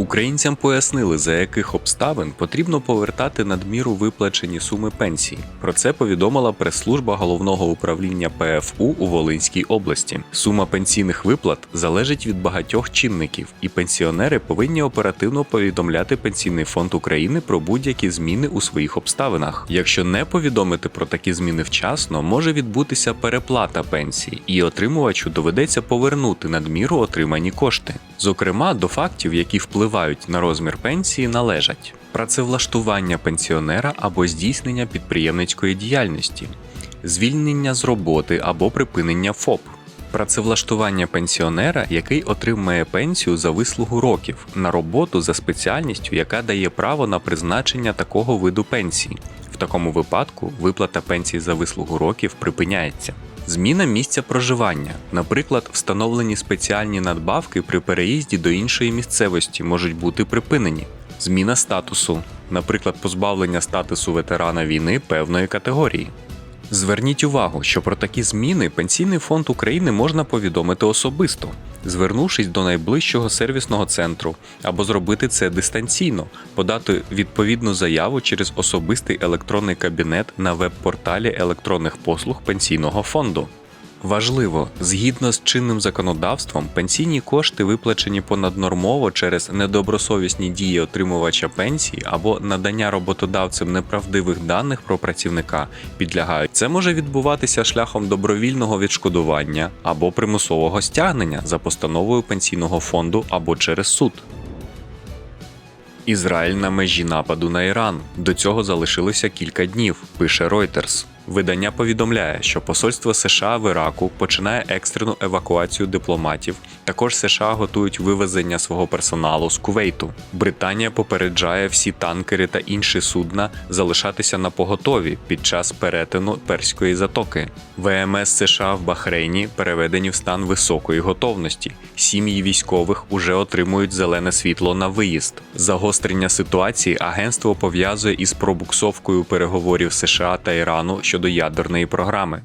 Українцям пояснили, за яких обставин потрібно повертати надміру виплачені суми пенсій. Про це повідомила прес-служба головного управління ПФУ у Волинській області. Сума пенсійних виплат залежить від багатьох чинників, і пенсіонери повинні оперативно повідомляти Пенсійний фонд України про будь-які зміни у своїх обставинах. Якщо не повідомити про такі зміни вчасно, може відбутися переплата пенсії, і отримувачу доведеться повернути надміру отримані кошти. Зокрема, до фактів, які впливають на розмір пенсії, належать працевлаштування пенсіонера або здійснення підприємницької діяльності, звільнення з роботи або припинення ФОП. Працевлаштування пенсіонера, який отримує пенсію за вислугу років, на роботу за спеціальністю, яка дає право на призначення такого виду пенсії. В такому випадку виплата пенсії за вислугу років припиняється. Зміна місця проживання, наприклад, встановлені спеціальні надбавки при переїзді до іншої місцевості можуть бути припинені. Зміна статусу, наприклад, позбавлення статусу ветерана війни певної категорії. Зверніть увагу, що про такі зміни Пенсійний фонд України можна повідомити особисто, звернувшись до найближчого сервісного центру, або зробити це дистанційно, подати відповідну заяву через особистий електронний кабінет на веб-порталі електронних послуг Пенсійного фонду. Важливо, згідно з чинним законодавством, пенсійні кошти, виплачені понаднормово через недобросовісні дії отримувача пенсії або надання роботодавцем неправдивих даних про працівника, підлягають. Це може відбуватися шляхом добровільного відшкодування або примусового стягнення за постановою пенсійного фонду або через суд. Ізраїль на межі нападу на Іран. До цього залишилося кілька днів, пише Reuters. Видання повідомляє, що посольство США в Іраку починає екстрену евакуацію дипломатів. Також США готують вивезення свого персоналу з Кувейту. Британія попереджає всі танкери та інші судна залишатися на поготові під час перетину перської затоки. ВМС США в Бахрейні переведені в стан високої готовності. Сім'ї військових уже отримують зелене світло на виїзд. Загострення ситуації агентство пов'язує із пробуксовкою переговорів США та Ірану щодо ядерної програми.